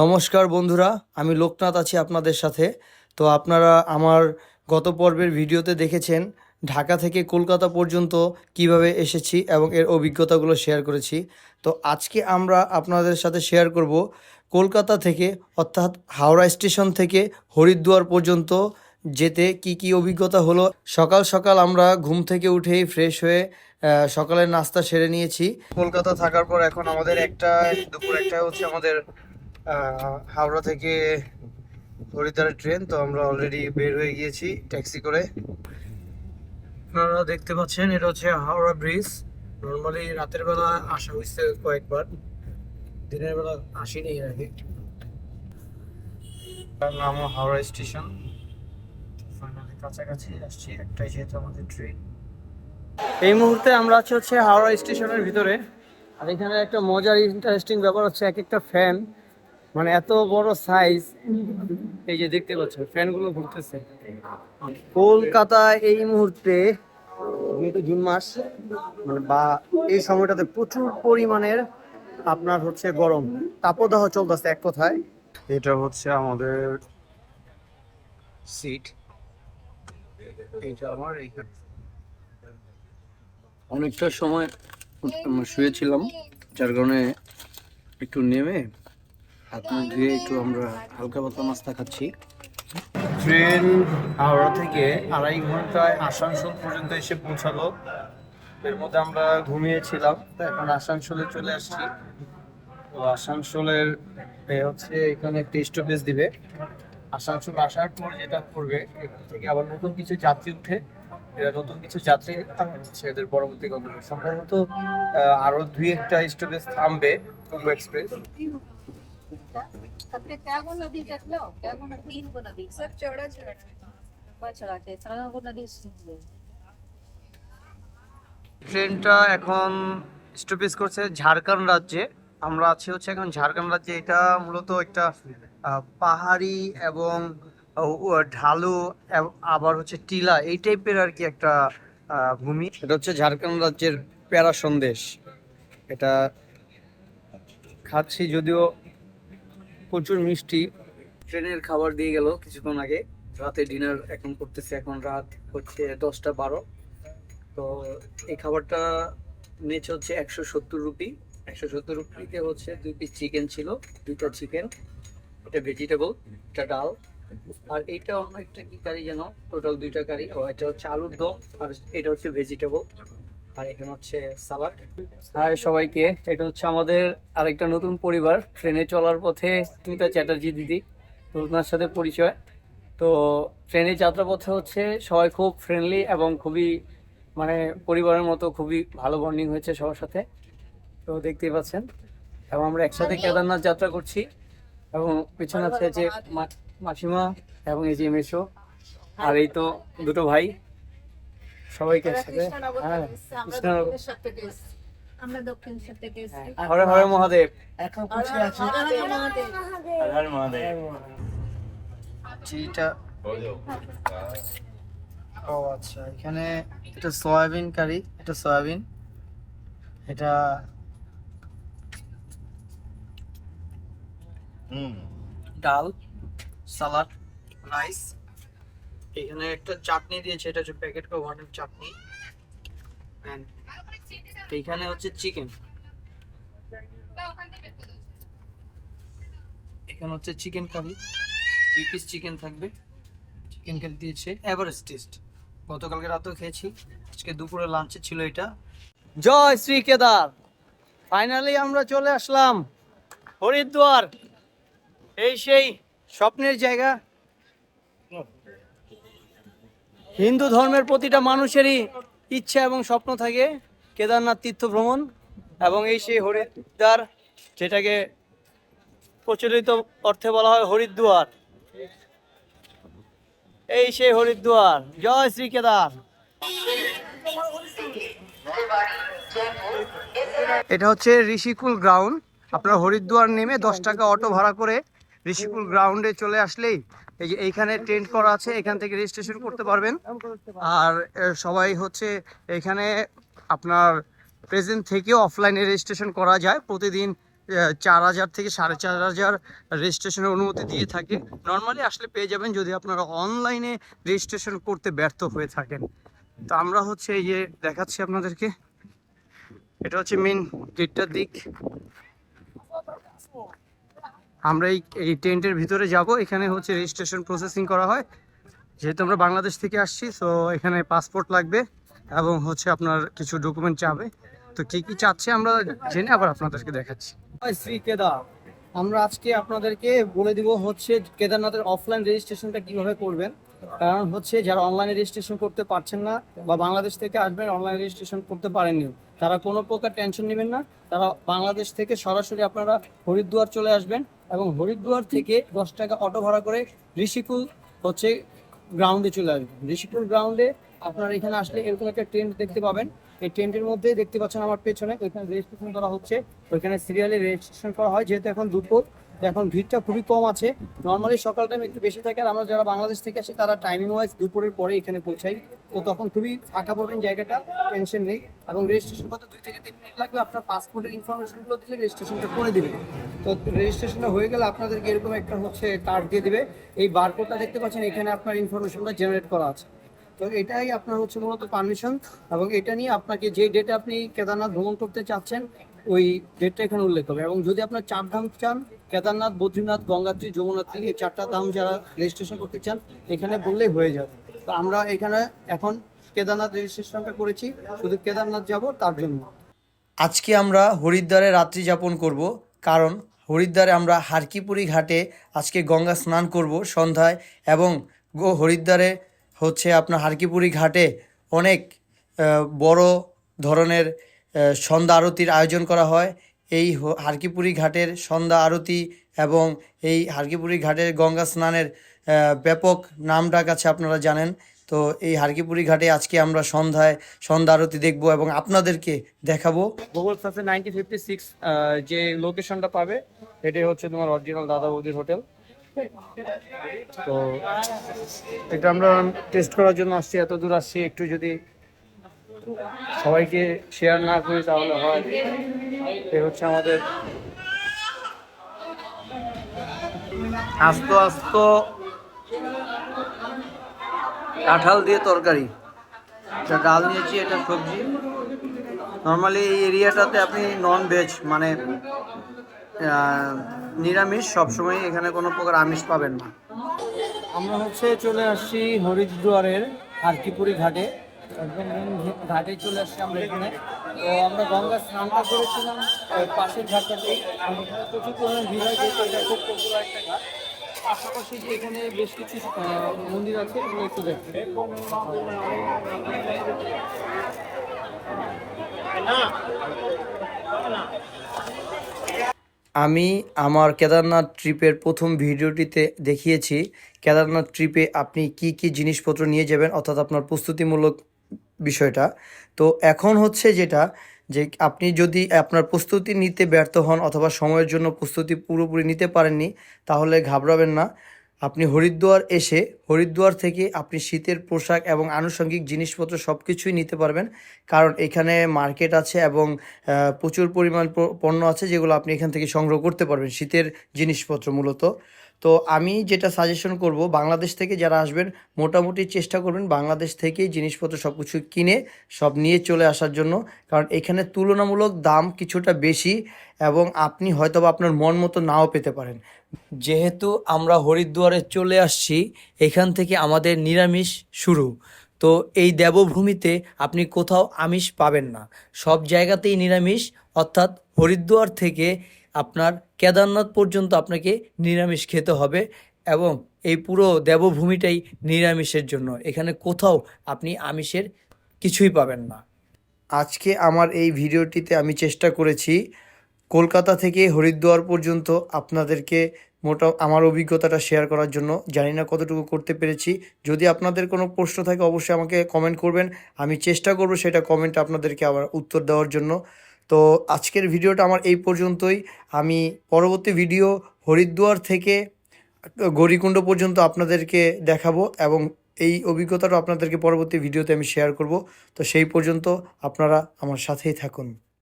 নমস্কার বন্ধুরা, আমি লোকনাথ আছি আপনাদের সাথে। তো আপনারা আমার গত পর্বের ভিডিওতে দেখেছেন ঢাকা থেকে কলকাতা পর্যন্ত কীভাবে এসেছি এবং এর অভিজ্ঞতাগুলো শেয়ার করেছি। তো আজকে আমরা আপনাদের সাথে শেয়ার করব কলকাতা থেকে, অর্থাৎ হাওড়া স্টেশন থেকে হরিদ্বার পর্যন্ত যেতে কি কি অভিজ্ঞতা হলো। সকাল সকাল আমরা ঘুম থেকে উঠেই ফ্রেশ হয়ে সকালের নাস্তা সেরে নিয়েছি। কলকাতা থাকার পর এখন আমাদের একটা, দুপুর একটা হচ্ছে আমাদের হাওড়া থেকে হরিদ্বারের ট্রেন, তো আমরা অলরেডি বের হয়ে গিয়েছি ট্যাক্সি করে। আপনারা দেখতে পাচ্ছেন, এটা হচ্ছে হাওড়া ব্রিজ নর্মালি রাতের বেলা আসা হয়েছে কয়েকবার। দিনের বেলা আসিনি এর আগে। তার নাম হাওড়া স্টেশন। ফাইনালি কাছাকাছি আসছি, একটাই যেহেতু আমাদের ট্রেন এই মুহূর্তে আমরা আছি হচ্ছে হাওড়া স্টেশনের ভিতরে। আর এখানে একটা মজার ইন্টারেস্টিং ব্যাপার হচ্ছে এক একটা ফ্যান মানে এত বড় সাইজ এই যে দেখতে পাচ্ছ ফ্যানগুলো ঘুরতেছে। কলকাতায় এই মুহূর্তে জুন মাস মানে বা এই সময়টাতে প্রচুর পরিমাণের আপনার হচ্ছে গরম তাপদাহ চলতেছে এক কথায়। এটা হচ্ছে আমাদের সিট আমার অনেকটা সময় শুয়েছিলাম যার কারণে একটু নেমে হাত ধুয়ে একটু আমরা হালকা পাতলা নাস্তা খাচ্ছি। ট্রেন হাওড়া থেকে আড়াই ঘন্টায় আসানসোল পর্যন্ত এসে পৌঁছালো। এর মধ্যে আমরা ঘুমিয়েছিলাম, তো এখন আসানসোলে চলে আসছি। তো আসানসোলের হচ্ছে এখানে একটা স্টপেজ দিবে। আসানসোল আসার পর যেটা করবে, এখান থেকে আবার নতুন কিছু যাত্রী উঠে, এরা নতুন কিছু যাত্রী হচ্ছে এদের পরবর্তী গন্তব্য সম্ভবত আরও দুই একটা স্টপেজ থামবে, কুম্ভ এক্সপ্রেস ট্রেনটা এখন স্টপেজ করছে ঝাড়খণ্ড রাজ্যে। আমরা আছি হচ্ছে এখন ঝাড়খণ্ড রাজ্যে। এটা মূলত একটা পাহাড়ি এবং ঢালু আবার হচ্ছে টিলা এই টাইপের আর কি একটা ভূমি। এটা হচ্ছে ঝাড়খণ্ড রাজ্যের প্যারা সন্দেশ। এটা খাচ্ছি যদিও প্রচুর মিষ্টি। ট্রেনের খাবার দিয়ে গেল কিছুক্ষণ আগে। রাতে ডিনার এখন করতেছে এখন রাত হচ্ছে দশটা বারো। তো এই খাবারটা নিচে হচ্ছে একশো সত্তর রুপি। একশো সত্তর রুপিতে হচ্ছে দুই পিস চিকেন ছিল, দুইটা চিকেন এটা ভেজিটেবল এটা ডাল। আর এইটা অন্য একটা কি কারি যেন টোটাল দুইটা কারি এটা হচ্ছে আলুর দম আর এটা হচ্ছে ভেজিটেবল আর এখানে হচ্ছে সালাড হাই সবাইকে এটা হচ্ছে আমাদের আরেকটা নতুন পরিবার ট্রেনে চলার পথে স্মিতা চ্যাটার্জি দিদি তো সাথে পরিচয়। তো ট্রেনে যাত্রাপথে হচ্ছে সবাই খুব ফ্রেন্ডলি এবং খুবই মানে পরিবারের মতো খুবই ভালো বন্ডিং হয়েছে সবার সাথে। তো দেখতেই পাচ্ছেন এবং আমরা একসাথে কেদারনাথ যাত্রা করছি। এবং পিছনে আছে যে মা- মাসিমা এবং এই যে মেশো। আর এই তো দুটো ভাই। সবাইকে একসাথে। হ্যাঁ আমরা দক্ষিণ থেকে এসেছি। হরে হরে মহাদেব। চিটা ও আচ্ছা এখানে এটা সয়াবিন কারি এটা সয়াবিন। এটা ডাল সালাড রাইস। এখানে একটা চাটনি দিয়েছে, এটা হচ্ছে প্যাকেট ওয়ানের চাটনি। এখানে হচ্ছে চিকেন এখানে হচ্ছে চিকেন কারি দুই পিস চিকেন থাকবে। চিকেন কারি দিয়েছে এভারেস্ট টেস্ট গতকালকে রাতেও খেয়েছি। আজকে দুপুরে লাঞ্চে ছিল এটা। জয় শ্রী কেদার! ফাইনালি আমরা চলে আসলাম হরিদ্বার। এই সেই স্বপ্নের জায়গা। হিন্দু ধর্মের প্রতিটা মানুষেরই ইচ্ছা এবং স্বপ্ন থাকে কেদারনাথ তীর্থ ভ্রমণ এবং এই সেই হরিদ্বার, যেটাকে প্রচলিত অর্থে বলা হয় হরিদ্বার। এই সেই হরিদ্বার। জয় শ্রী কেদার। এটা হচ্ছে ঋষিকুল গ্রাউন্ড। আপনার হরিদ্বার নেমে দশ টাকা অটো ভাড়া করে ঋষিকুল গ্রাউন্ডে চলে আসলেই এই যে এইখানে টেন্ট করা আছে, এখান থেকে রেজিস্ট্রেশন করতে পারবেন। আর সবাই হচ্ছে এখানে আপনার প্রেজেন্ট থেকেও অফলাইনে রেজিস্ট্রেশন করা যায়। প্রতিদিন চার হাজার থেকে সাড়ে চার হাজার রেজিস্ট্রেশনের অনুমতি দিয়ে থাকে। নর্মালি আসলে পেয়ে যাবেন যদি আপনারা অনলাইনে রেজিস্ট্রেশন করতে ব্যর্থ হয়ে থাকেন। তো আমরা হচ্ছে এই যে দেখাচ্ছি আপনাদেরকে। এটা হচ্ছে মেন গেটটার দিক। আমরা এই এই টেন্টের ভিতরে যাব। এখানে হচ্ছে রেজিস্ট্রেশন প্রসেসিং করা হয়। যেহেতু আমরা বাংলাদেশ থেকে আসছি তো এখানে পাসপোর্ট লাগবে এবং হচ্ছে আপনার কিছু ডকুমেন্ট চাবে। তো কি কি চাচ্ছে আমরা জেনে আবার আপনাদেরকে দেখাচ্ছি। শ্রী কেদার। আমরা আজকে আপনাদেরকে বলে দিব হচ্ছে কেদারনাথের অফলাইন রেজিস্ট্রেশনটা কীভাবে করবেন। কারণ হচ্ছে যারা অনলাইনে রেজিস্ট্রেশন করতে পারছেন না বা বাংলাদেশ থেকে আসবেন অনলাইন রেজিস্ট্রেশন করতে পারেননি। তারা কোনো প্রকার টেনশন নেবেন না। তারা বাংলাদেশ থেকে সরাসরি আপনারা হরিদ্বার চলে আসবেন। এবং হরিদ্বার থেকে দশ টাকা অটো ভাড়া করে ঋষিকুল হচ্ছে গ্রাউন্ডে চলে আসবেন ঋষিকুল গ্রাউন্ডে আপনারা এখানে আসলে এরকম একটা টেন্ট দেখতে পাবেন। এই টেন্টের মধ্যে দেখতে পাচ্ছেন আমার পেছনে ওইখানে রেজিস্ট্রেশন করা হচ্ছে। ওইখানে সিরিয়ালে রেজিস্ট্রেশন করা হয়, যেহেতু এখন দুপুর। এখন ভিড়টা খুবই কম আছে। নর্মালি সকাল টাইম একটু বেশি থাকে আর আমরা যারা বাংলাদেশ থেকে আসি, তারা টাইমিং ওয়াইজ দুপুরের পরে এখানে পৌঁছাই। তো তখন খুবই ফাঁকা পাবেন জায়গাটা টেনশন নেই। এবং রেজিস্ট্রেশন করতে দুই থেকে তিন মিনিট লাগবে, আপনার পাসপোর্টের ইনফরমেশনগুলো দিলে রেজিস্ট্রেশনটা করে দিবে তো রেজিস্ট্রেশনটা হয়ে গেলে আপনাদেরকে এরকম একটা হচ্ছে কার্ড দিয়ে দিবে। এই বারকোডটা দেখতে পাচ্ছেন, এখানে আপনার ইনফরমেশনটা জেনারেট করা আছে। তো এটাই আপনার হচ্ছে মূলত পারমিশন এবং এটা নিয়ে আপনাকে যে ডেটে আপনি কেদারনাথ ভ্রমণ করতে চাচ্ছেন ওই ডেটটা এখানে উল্লেখ হবে। এবং যদি আপনার চার ধাম চান, কেদারনাথ, বদ্রীনাথ, গঙ্গাত্রী, যমুনাত্রী এই চারটা ধাম যারা রেজিস্ট্রেশন করতে চান, এখানে বললেই হয়ে যাবে। তো আমরা এখানে এখন কেদারনাথ রেজিস্ট্রেশনটা করেছি। শুধু কেদারনাথ যাব, তার জন্য। আজকে আমরা হরিদ্বারে রাত্রি যাপন করব, কারণ হরিদ্বারে আমরা হারকিপুরি ঘাটে আজকে গঙ্গা স্নান করব সন্ধ্যায়, এবং গো হরিদ্বারে হচ্ছে আপনার হারকিপুরি ঘাটে অনেক বড় ধরনের সন্ধ্যা আরতির আয়োজন করা হয়। এই হারকিপুরি ঘাটের সন্ধ্যা আরতি এবং এই হারকিপুরি ঘাটের গঙ্গা স্নানের ব্যাপক নাম ডাক আছে আপনারা জানেন। তো এই হারকিপুরি ঘাটে আজকে আমরা সন্ধ্যায় সন্ধ্যা আরতি দেখব এবং আপনাদেরকে দেখাবো। গুগল সার্চে নাইনটিন ফিফটি সিক্স যে লোকেশনটা পাবে এটাই হচ্ছে তোমার অরিজিনাল দাদা বৌদির হোটেল। তো এটা আমরা টেস্ট করার জন্য আসছি, এত দূর আসছি, একটু যদি সবাইকে শেয়ার না করি তাহলে হয়। এই হচ্ছে আমাদের আস্ত আস্ত কাঁঠাল দিয়ে তরকারি। এটা ডাল নিয়েছি এটা সবজি। নর্মালি এই এরিয়াটাতে আপনি নন ভেজ মানে নিরামিষ সবসময় এখানে কোনো প্রকার আমিষ পাবেন না। আমরা হচ্ছে চলে আসছি হরিদ্বারের হারকিপুরি ঘাটে। ঘাটে চলে আসছি আমরা এখানে। তো আমরা গঙ্গা স্নানটা করেছিলাম পাশের ঘাটটাতেই প্রচুর পরিমাণে ভিড় হয়, যেহেতু এটা খুব পপুলার একটা ঘাট। পাশাপাশি যে এখানে বেশ কিছু মন্দির আছে, এগুলো একটু দেখতে। আমি আমার কেদারনাথ ট্রিপের প্রথম ভিডিওটিতে দেখিয়েছি, কেদারনাথ ট্রিপে আপনি কি কি জিনিসপত্র নিয়ে যাবেন, অর্থাৎ আপনার প্রস্তুতিমূলক বিষয়টা। তো এখন হচ্ছে যেটা যে আপনি যদি আপনার প্রস্তুতি নিতে ব্যর্থ হন অথবা সময়ের জন্য প্রস্তুতি পুরোপুরি নিতে পারেননি, তাহলে ঘাবড়াবেন না। আপনি হরিদ্বার এসে হরিদ্বার থেকে আপনি শীতের পোশাক এবং আনুষঙ্গিক জিনিসপত্র সব কিছুই নিতে পারবেন। কারণ এখানে মার্কেট আছে এবং প্রচুর পরিমাণ পণ্য আছে যেগুলো আপনি এখান থেকে সংগ্রহ করতে পারবেন শীতের জিনিসপত্র মূলত। তো আমি যেটা সাজেশন করব, বাংলাদেশ থেকে যারা আসবেন, মোটামুটি চেষ্টা করবেন বাংলাদেশ থেকেই জিনিসপত্র সব কিছু কিনে সব নিয়ে চলে আসার জন্য। কারণ এখানে তুলনামূলক দাম কিছুটা বেশি এবং আপনি হয়তোবা আপনার মন মতো নাও পেতে পারেন। যেহেতু আমরা হরিদ্বারে চলে আসছি, এখান থেকে আমাদের নিরামিষ শুরু। তো এই দেবভূমিতে আপনি কোথাও আমিষ পাবেন না। সব জায়গাতেই নিরামিষ, অর্থাৎ হরিদ্বার থেকে আপনার কেদারনাথ পর্যন্ত আপনাকে নিরামিষ খেতে হবে এবং এই পুরো দেবভূমিটাই নিরামিষের জন্য। এখানে কোথাও আপনি আমিষের কিছুই পাবেন না। আজকে আমার এই ভিডিওটিতে আমি চেষ্টা করেছি কলকাতা থেকে হরিদ্বার পর্যন্ত আপনাদেরকে মোটা আমার অভিজ্ঞতাটা শেয়ার করার জন্য। জানি না কতটুকু করতে পেরেছি। যদি আপনাদের কোনো প্রশ্ন থাকে, অবশ্যই আমাকে কমেন্ট করবেন। আমি চেষ্টা করব সেটা কমেন্টে আপনাদেরকে আবার উত্তর দেওয়ার জন্য। তো আজকের ভিডিওটা আমার এই পর্যন্তই। আমি পরবর্তী ভিডিও হরিদ্বার থেকে গৌরীকুণ্ড পর্যন্ত আপনাদেরকে দেখাবো এবং এই অভিজ্ঞতাটা আপনাদেরকে পরবর্তী ভিডিওতে আমি শেয়ার করব। তো সেই পর্যন্ত আপনারা আমার সাথেই থাকুন।